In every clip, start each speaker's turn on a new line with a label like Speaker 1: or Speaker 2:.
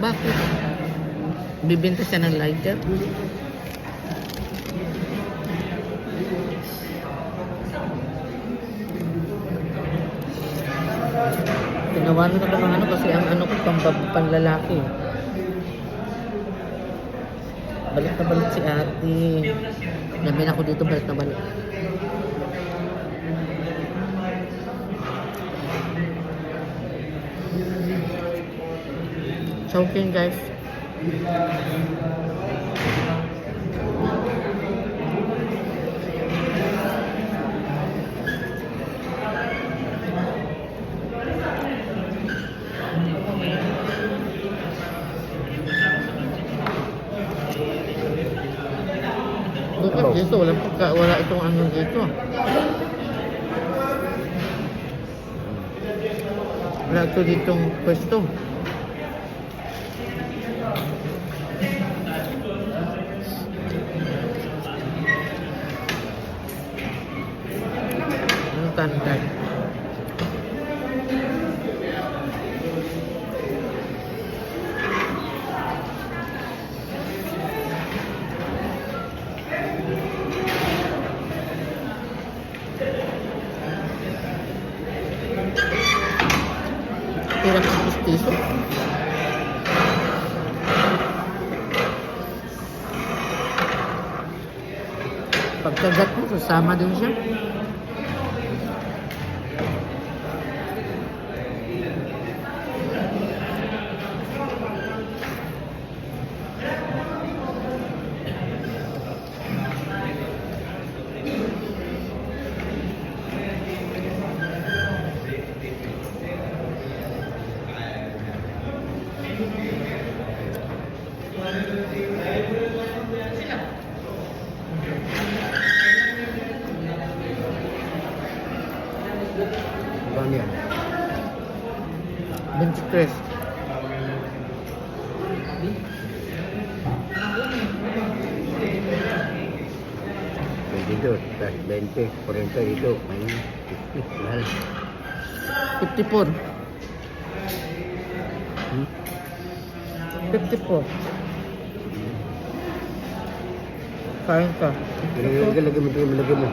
Speaker 1: Bakit? Bibenta siya ng lighter? Tinawanan ko ng ano kasi ang ano ko pang panlalaki. Balik na balik si ate. Namin ako dito balik na balik. Choking guys. Bakit dito? Walang pagka, wala itong ano dito. Wala ito ditong pwesto. cantar. Era justiça. Pagkagato, sasama din siya.
Speaker 2: 22, plus 20, 42, may 50, mahal.
Speaker 1: 54.
Speaker 2: Hmm?
Speaker 1: 54. Kain ka.
Speaker 2: Ilagay, lagay mo, lagay mo.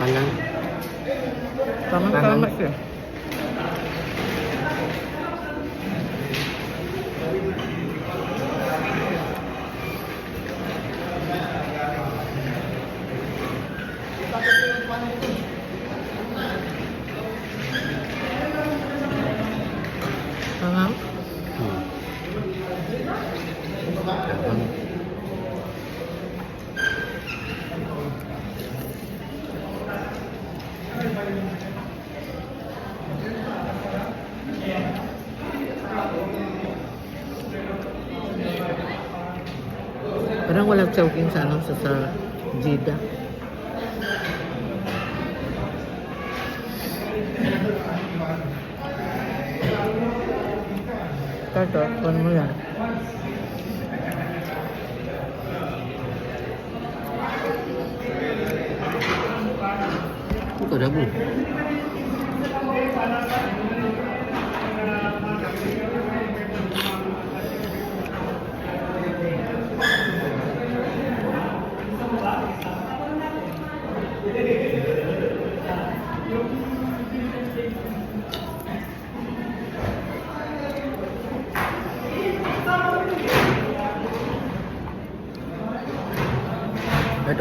Speaker 1: Panang. Pangang tama siya. Choking sa ano sa, sa Jida. Tato, kunin mo yan.
Speaker 2: Ito, dabo.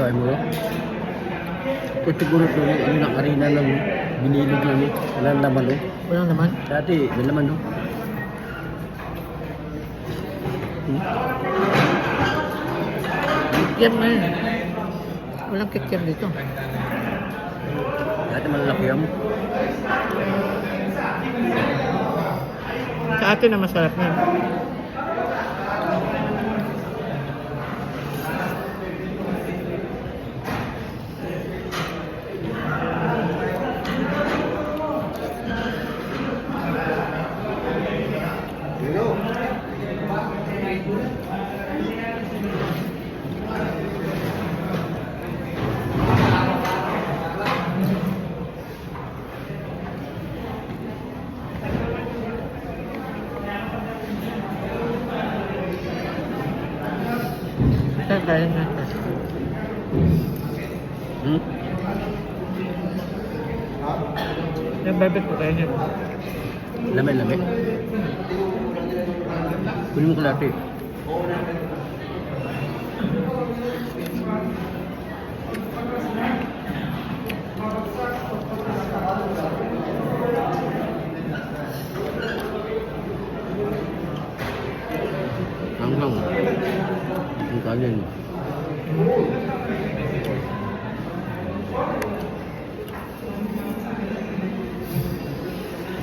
Speaker 2: Ay mo. Ito siguro ito yung nakarina ng binilog lang eh. Walang laman oh.
Speaker 1: Walang naman.
Speaker 2: Dati, may laman oh. Hmm?
Speaker 1: Kikiam na yun. Walang kikiam dito.
Speaker 2: Dati malalaki yan.
Speaker 1: Sa atin na masarap na yun. Sir, kaya nga.
Speaker 2: Hmm?
Speaker 1: Barbecue ko kaya niya.
Speaker 2: Lamay, lamay. Kunin mo kalate. Ang kanin.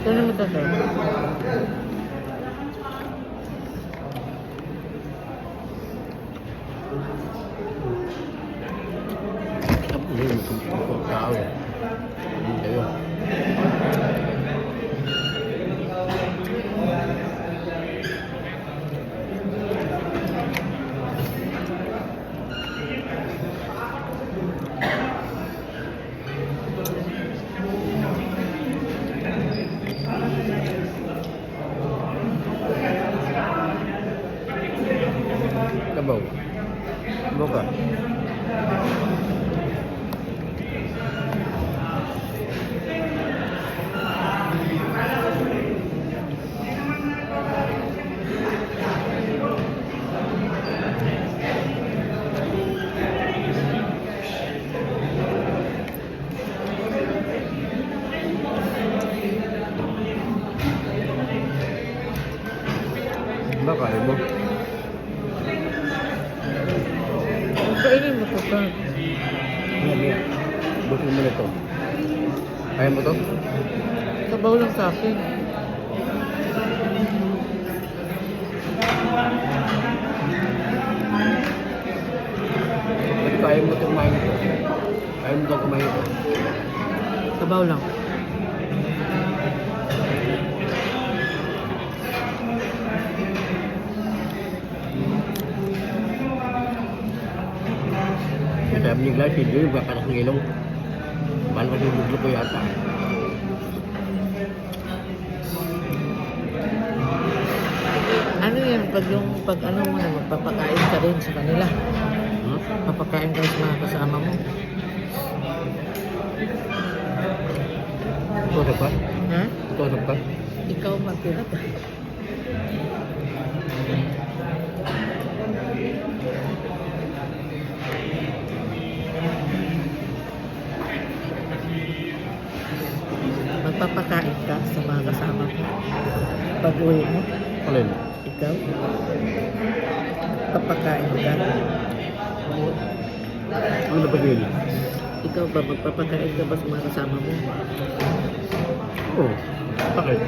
Speaker 1: Kunin mo to, sir.
Speaker 2: Tapos yun, magkumpul tao. Hindi kayo. Kabaw. Kabaw ka. Ba, kaya mo?
Speaker 1: Kainin mo to, sir.
Speaker 2: Ano mo? Bukin mo na ito. Kaya mo to?
Speaker 1: Sabaw lang sa akin.
Speaker 2: Kaya mo ito kumain ito? Kaya mo ito kumain ito?
Speaker 1: Sabaw lang.
Speaker 2: Sabi ni Gladys, hindi yung kakalas ng ilong. Mahal ko yung buglo ko yata.
Speaker 1: Ano yan, pag yung, pag ano mo na, magpapakain ka rin sa kanila.
Speaker 2: Hmm?
Speaker 1: Papakain ka sa mga kasama mo.
Speaker 2: Tusok ka?
Speaker 1: Ha?
Speaker 2: Tusok ka?
Speaker 1: Ikaw magpirat. Magpapakain ka sa mga kasama mo. Pag uwi mo,
Speaker 2: Alin?
Speaker 1: ikaw, papakain ka.
Speaker 2: Ano na pag-iwi?
Speaker 1: Ikaw ba, magpapakain ka ba sa mga kasama mo?
Speaker 2: Oo. Bakit?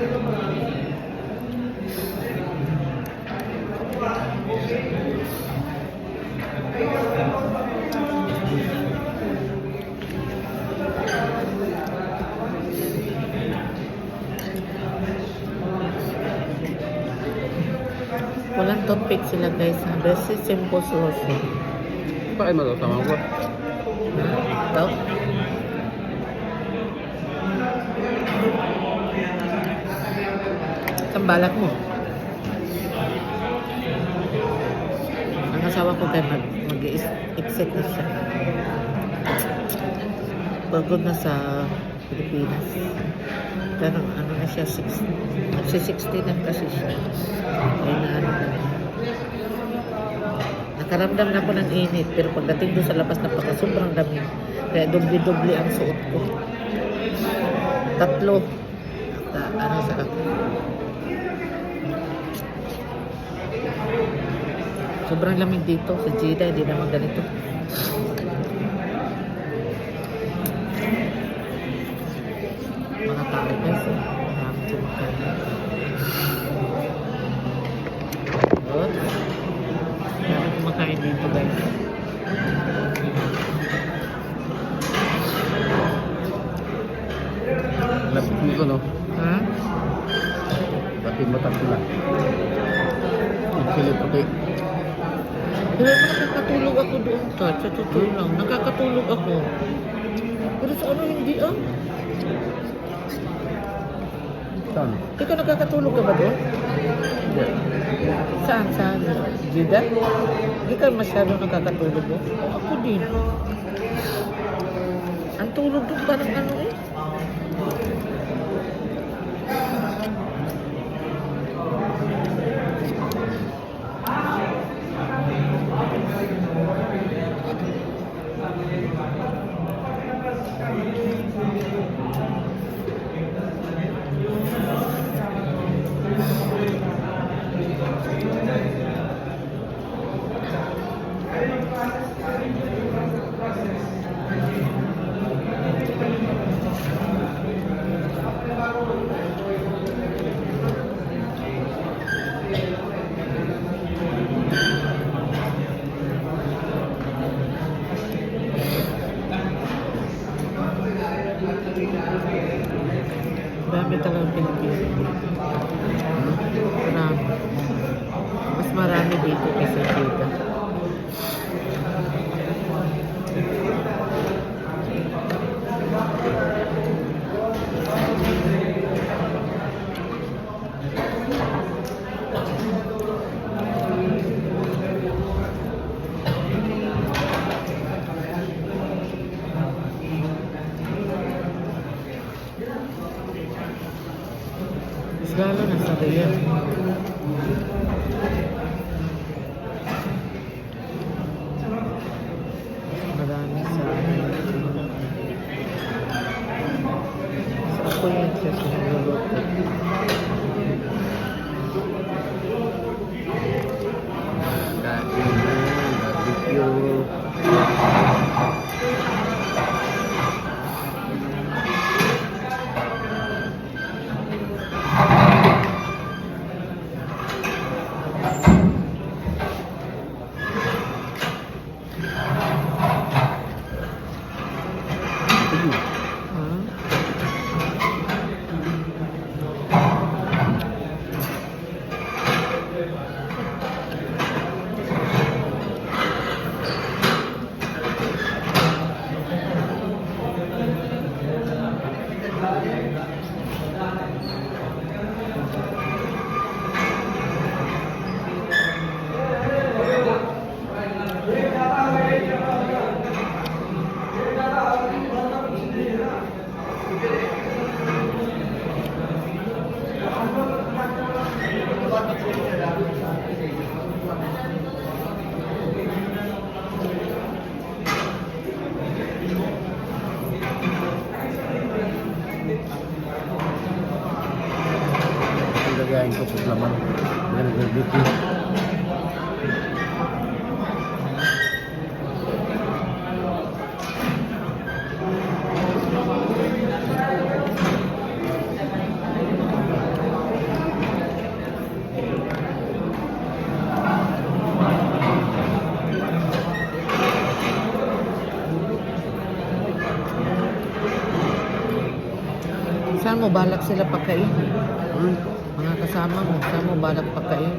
Speaker 1: Toothpick sila guys. Very simple solution.
Speaker 2: Bakit matatama ko?
Speaker 1: Ito? Ang balak mo. Ang asawa ko kay mag, mag-exit na siya. Pagod na sa Pilipinas. Pero ano na siya, 6, magsi-60 na kasi siya. Ay na ano na. Nakaramdam na ako ng init, pero pagdating doon sa labas, napaka sobrang dami. Kaya dubli-dubli ang suot ko. Tatlo. At, ah, ano sa. Sobrang lamig dito sa Jeddah, hindi naman ganito. Mga tao guys, eh. Kumakain dito guys.
Speaker 2: Lapit mo ko, no?
Speaker 1: Ha?
Speaker 2: Mata ko lang. Sili puti.
Speaker 1: Pero nakakatulog ako doon. Sa totoo lang. Nakakatulog ako. Pero sa ano hindi ah?
Speaker 2: Saan?
Speaker 1: Ikaw nakakatulog ka ba doon?
Speaker 2: Hindi.
Speaker 1: Sa Saan? Saan? Jeddah? Hindi ka masyado nakakatulog mo? Ako din. Ang tulog ano eh. Dami Yeah.
Speaker 2: Ang lagayin ko sa laman. Yan, barbecue.
Speaker 1: Saan mo balak sila pagkain?
Speaker 2: Hmm.
Speaker 1: Mga kasama mo, saan mo balak pagkain?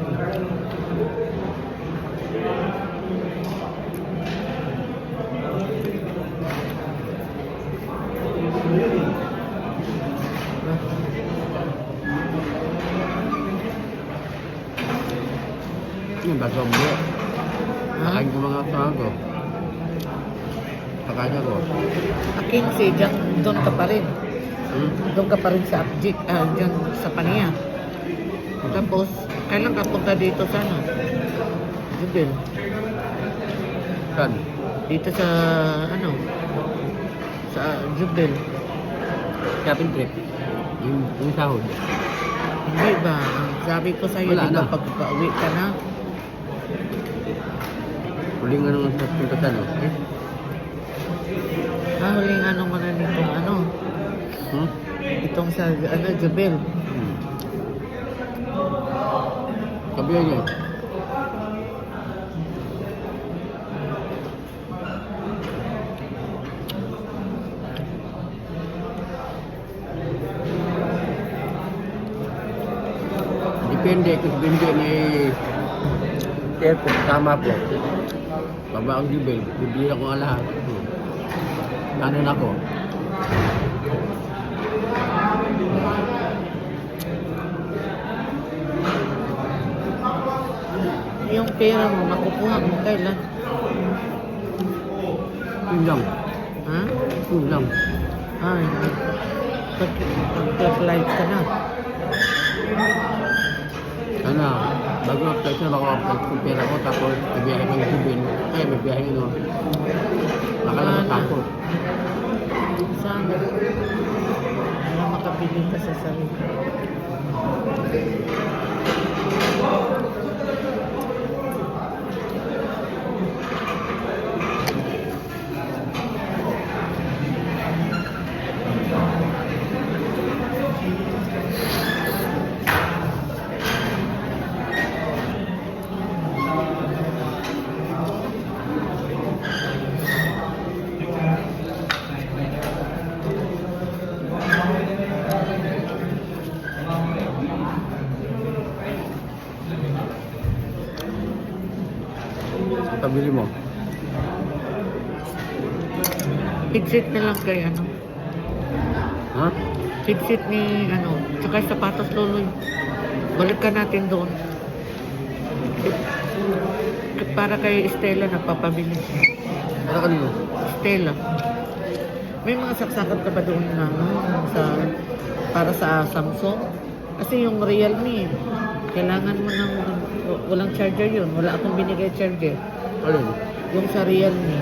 Speaker 2: Yung baso mo.
Speaker 1: Ha?
Speaker 2: Kain ko mga kasama ko. Pakain ako.
Speaker 1: Akin si Jack, doon ka pa rin.
Speaker 2: Hmm?
Speaker 1: Doon ka pa rin sa Abjik, ah, dyan sa Pania. Tapos, kailan ka punta dito sa ano? Jubil.
Speaker 2: Saan?
Speaker 1: Dito sa, ano? Sa Jubil.
Speaker 2: Shopping trip. Yung, yung sahod.
Speaker 1: Hindi ba? Sabi ko sa iyo,
Speaker 2: Wala
Speaker 1: di ba
Speaker 2: na.
Speaker 1: pag pauwi ka na?
Speaker 2: Huling ano sa punta sa ano?
Speaker 1: Ah, huling ano mo na nitong ano?
Speaker 2: Hmm?
Speaker 1: Itong sa, ano, Jubil.
Speaker 2: Sabi niya. Depende kung hindi ni kung tama po. Baba ang gibil, bibili ko ang lahat. Nanin ako.
Speaker 1: yung pera mo, makukuha mo kailan?
Speaker 2: Yun lang.
Speaker 1: Ha?
Speaker 2: Yun lang.
Speaker 1: Ay, pag, pag live ka na.
Speaker 2: Ano, bago mag-flight na ako, mag pera ko, tapos bibiyahe ko ng Subin. Ay, bibiyahe ko. Nakalamat
Speaker 1: Sana.
Speaker 2: ako.
Speaker 1: Sana. Para makabili ka sa sarili.
Speaker 2: Pabili mo.
Speaker 1: Headset na lang kay ano.
Speaker 2: Ha?
Speaker 1: Headset ni ano. Tsaka sapatos loloy. Balik ka natin doon. Para kay Stella nagpapabili.
Speaker 2: Ano kanino?
Speaker 1: Stella. May mga saksakan ka ba doon na ano, sa para sa Samsung? Kasi yung Realme, kailangan mo ng walang charger yun. Wala akong binigay charger.
Speaker 2: Alin?
Speaker 1: Yung sa Realme.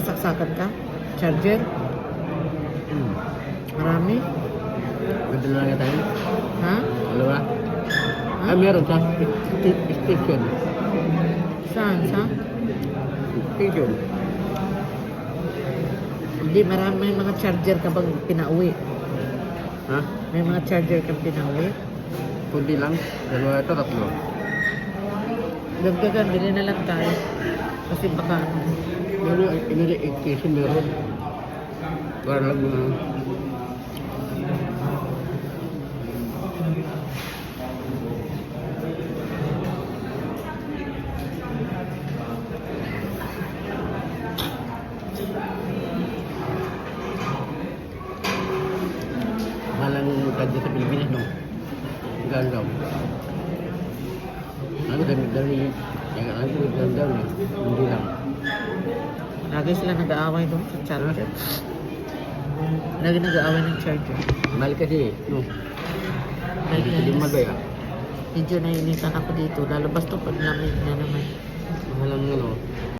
Speaker 1: May mga saksakan ka? Charger?
Speaker 2: Hmm.
Speaker 1: Marami?
Speaker 2: Ganda na tayo.
Speaker 1: Ha?
Speaker 2: Dalawa?
Speaker 1: Ha?
Speaker 2: Ah, meron sa st- st- station.
Speaker 1: Saan? Sa?
Speaker 2: Station.
Speaker 1: Hindi, marami may mga charger ka bang pinauwi.
Speaker 2: Ha?
Speaker 1: May mga charger kang pinauwi.
Speaker 2: Kunti lang. Dalawa ito, tatlo.
Speaker 1: Dagdagan, bili na lang tayo. Kasi baka,
Speaker 2: Meron, inali, station meron. Para lang mga... Malang kadya sa Pilipinas, no? Galaw. Ano, dami, dami, yung ano, dami, dami, hindi lang.
Speaker 1: Lagi sila nag-aaway doon sa charger. Lagi nag-aaway ng charger.
Speaker 2: Mahal kasi, no?
Speaker 1: Lagi
Speaker 2: Hindi din magaya.
Speaker 1: Medyo nainitan ako dito. Lalabas to pag lamig na naman.
Speaker 2: Mahal ang ano,